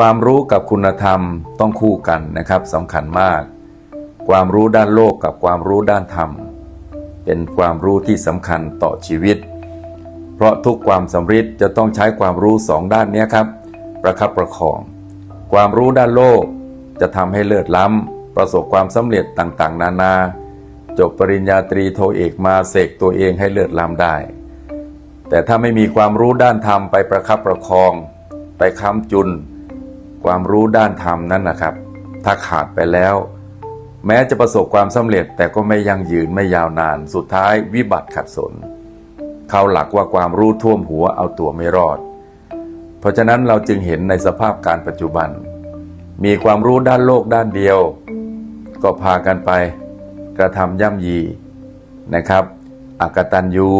ความรู้กับคุณธรรมต้องคู่กันนะครับสำคัญมาก ความรู้ด้านโลกกับความรู้ด้านธรรม เป็นความรู้ที่สำคัญต่อชีวิต เพราะทุกความสำเร็จจะต้องใช้ความรู้สองด้านนี้ครับ ประคับประคอง ความรู้ด้านโลกจะทำให้เลิศล้ำประสบความสำเร็จต่างๆ นานา จบปริญญาตรีโทเอกมาเสกตัวเองให้เลิศล้ำได้ แต่ถ้าไม่มีความรู้ด้านธรรมไปประคับประคอง ไปค้ำจุน ความรู้ด้านธรรมนั้นนะครับ ถ้าขาดไปแล้ว แม้จะประสบความสำเร็จแต่ก็ไม่ยั่งยืนไม่ยาวนาน สุดท้ายวิบัติขัดสน เขาหลักว่าความรู้ท่วมหัวเอาตัวไม่รอด เพราะฉะนั้นเราจึงเห็นในสภาพการปัจจุบัน มีความรู้ด้านโลกด้านเดียว ก็พากันไป กระทำย่ำยีนะครับอักตันยู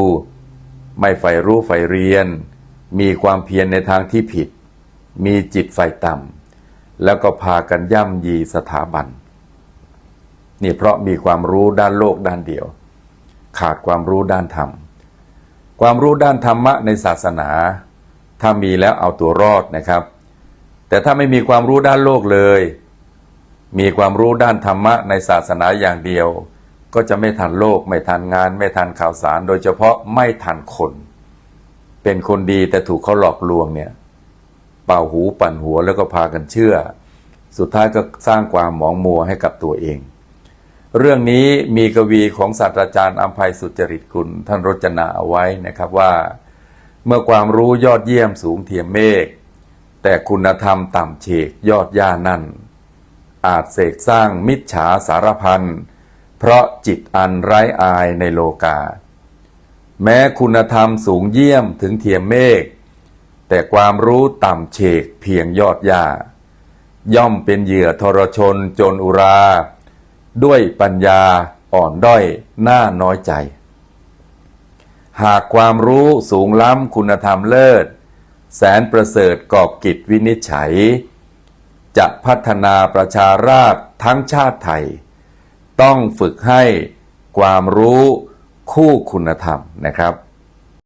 ไม่ใฝ่รู้ใฝ่เรียน มีความเพียรในทางที่ผิด มีจิตไฟต่ำ แล้วก็พากันย่ำยีสถาบัน นี่เพราะมีความรู้ด้านโลกด้านเดียว ขาดความรู้ด้านธรรม ความรู้ด้านธรรมะในศาสนา ถ้ามีแล้วเอาตัวรอดนะครับ แต่ถ้าไม่มีความรู้ด้านโลกเลย มีความรู้ด้านธรรมะในศาสนาอย่างเดียว ก็จะไม่ทันโลก ไม่ทันงาน ไม่ทันข่าวสาร โดยเฉพาะไม่ทันคน เป็นคนดีแต่ถูกเขาหลอกลวงเนี่ย เป่าหูปั่นหัวแล้วก็พากันเชื่อ สุดท้ายก็สร้างความหมองมัวให้กับตัวเอง เรื่องนี้มีกวีของศาสตราจารย์อัมภัยสุจริตคุณท่านรจนาเอาไว้นะครับว่า เมื่อความรู้ยอดเยี่ยมสูงเทียมเมฆแต่คุณธรรมต่ำเฉกยอดย่านั่น อาจเสกสร้างมิจฉาสารพันเพราะจิตอันไร้อายในโลกา แม้คุณธรรมสูงเยี่ยมถึงเทียมเมฆ แต่ความรู้ต่ำเฉกเพียงยอดยาย่อมเป็นเหยื่อทรชนจนอุรา ด้วยปัญญาอ่อนด้อยหน้าน้อยใจ หากความรู้สูงล้ำคุณธรรมเลิศ แสนประเสริฐกอบกิจวินิจฉัย จะพัฒนาประชาราษฎร์ทั้งชาติไทย ต้องฝึกให้ความรู้คู่คุณธรรมนะครับ